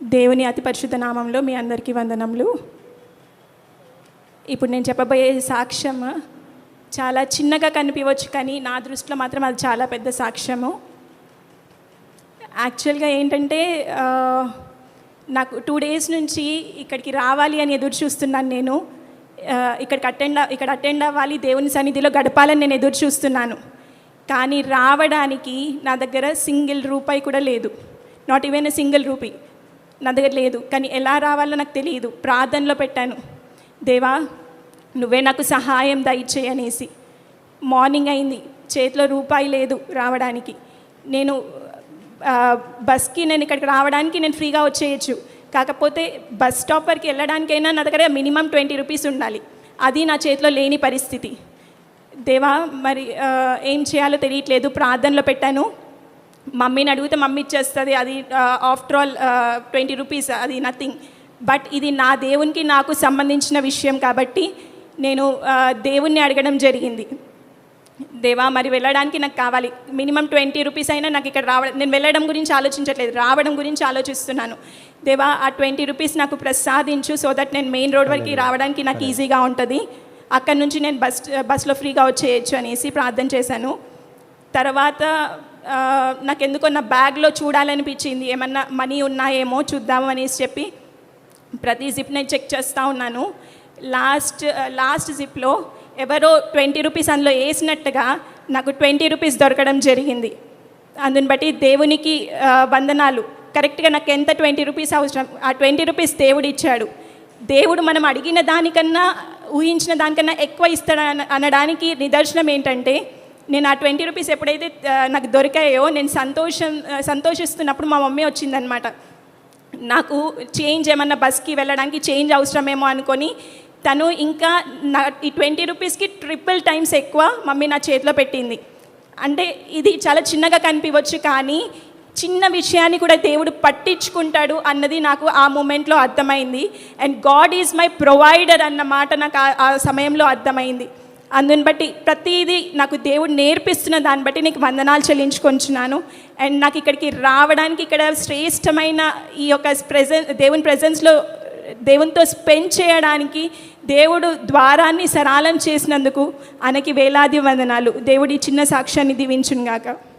దేవుని అతి పరిశుద్ధ నామంలో మీ అందరికీ వందనములు. ఇప్పుడు నేను చెప్పబోయే సాక్ష్యం చాలా చిన్నగా కనిపించవచ్చు కానీ నా దృష్టిలో మాత్రం అది చాలా పెద్ద సాక్ష్యము. యాక్చువల్గా ఏంటంటే నాకు టూ డేస్ నుంచి ఇక్కడికి రావాలి అని ఎదురు చూస్తున్నాను నేను. ఇక్కడికి అటెండ్ ఇక్కడ అటెండ్ అవ్వాలి దేవుని సన్నిధిలో గడపాలని నేను ఎదురు చూస్తున్నాను. కానీ రావడానికి నా దగ్గర సింగిల్ రూపాయి కూడా లేదు. నాట్ ఈవెన్ సింగిల్ రూపీ నా దగ్గర లేదు. కానీ ఎలా రావాలో నాకు తెలియదు. ప్రార్థనలో పెట్టాను. దేవా నువ్వే నాకు సహాయం దయచేయనేసి మార్నింగ్ అయింది. చేతిలో రూపాయి లేదు రావడానికి. నేను బస్కి నేను ఇక్కడికి రావడానికి నేను ఫ్రీగా వచ్చేయచ్చు. కాకపోతే బస్ స్టాప్ వరకు వెళ్ళడానికైనా నా దగ్గర మినిమం ట్వంటీ రూపీస్ ఉండాలి. అది నా చేతిలో లేని పరిస్థితి. దేవా మరి ఏం చేయాలో తెలియట్లేదు. ప్రార్థనలో పెట్టాను. మమ్మీని అడిగితే మమ్మీ ఇచ్చేస్తుంది అది ఆఫ్టర్ ఆల్ ట్వంటీ రూపీస్ అది నథింగ్ బట్ ఇది నా దేవునికి నాకు సంబంధించిన విషయం కాబట్టి నేను దేవుణ్ణి అడగడం జరిగింది. దేవా మరి వెళ్ళడానికి నాకు కావాలి. మినిమం ట్వంటీ రూపీస్ అయినా నాకు ఇక్కడ రావడం నేను వెళ్ళడం గురించి ఆలోచించట్లేదు రావడం గురించి ఆలోచిస్తున్నాను. దేవా ఆ ట్వంటీ రూపీస్ నాకు ప్రసాదించు సో దట్ నేను మెయిన్ రోడ్ వరకు రావడానికి నాకు ఈజీగా ఉంటుంది. అక్కడ నుంచి నేను బస్ బస్లో ఫ్రీగా వచ్చేయచ్చు అనేసి ప్రార్థన చేశాను. తర్వాత నాకు ఎందుకో నా బ్యాగ్లో చూడాలనిపించింది. ఏమన్నా మనీ ఉన్నాయేమో చూద్దాము అనేసి చెప్పి ప్రతి జిప్ని చెక్ చేస్తూ ఉన్నాను. లాస్ట్ లాస్ట్ జిప్లో ఎవరో ట్వంటీ రూపీస్ అందులో వేసినట్టుగా నాకు ట్వంటీ రూపీస్ దొరకడం జరిగింది. అందుని బట్టి దేవునికి వందనాలు. కరెక్ట్గా నాకు ఎంత ట్వంటీ రూపీస్ అవసరం? ఆ ట్వంటీ రూపీస్ దేవుడు ఇచ్చాడు. దేవుడు మనం అడిగిన దానికన్నా ఊహించిన దానికన్నా ఎక్కువ ఇస్తాడు అనడానికి నిదర్శనం ఏంటంటే నేను ఆ ట్వంటీ రూపీస్ ఎప్పుడైతే నాకు దొరికాయో నేను సంతోషం సంతోషిస్తున్నప్పుడు మా మమ్మీ వచ్చిందనమాట నాకు చేంజ్ ఏమన్నా బస్కి వెళ్ళడానికి చేంజ్ అవసరమేమో అనుకొని తను ఇంకా నా ఈ ట్వంటీ రూపీస్కి ట్రిపుల్ టైమ్స్ ఎక్కువ మమ్మీ నా చేతిలో పెట్టింది. అంటే ఇది చాలా చిన్నగా కనిపించవచ్చు కానీ చిన్న విషయాన్ని కూడా దేవుడు పట్టించుకుంటాడు అన్నది నాకు ఆ మూమెంట్లో అర్థమైంది. And God is my provider అన్న మాట నాకు ఆ సమయంలో అర్థమైంది. అందుని బట్టి ప్రతిదీ నాకు దేవుడు నేర్పిస్తున్న దాన్ని బట్టి నీకు వందనాలు చెల్లించుకొంచున్నాను. అండ్ నాకు ఇక్కడికి రావడానికి ఇక్కడ శ్రేష్టమైన ఈ యొక్క ప్రెజెన్ దేవుని ప్రెజెన్స్లో దేవునితో స్పెండ్ చేయడానికి దేవుడు ద్వారాన్ని సరళం చేసినందుకు ఆయనకి వేలాది వందనాలు. దేవుడి చిన్న సాక్ష్యాన్ని దీవించుగాక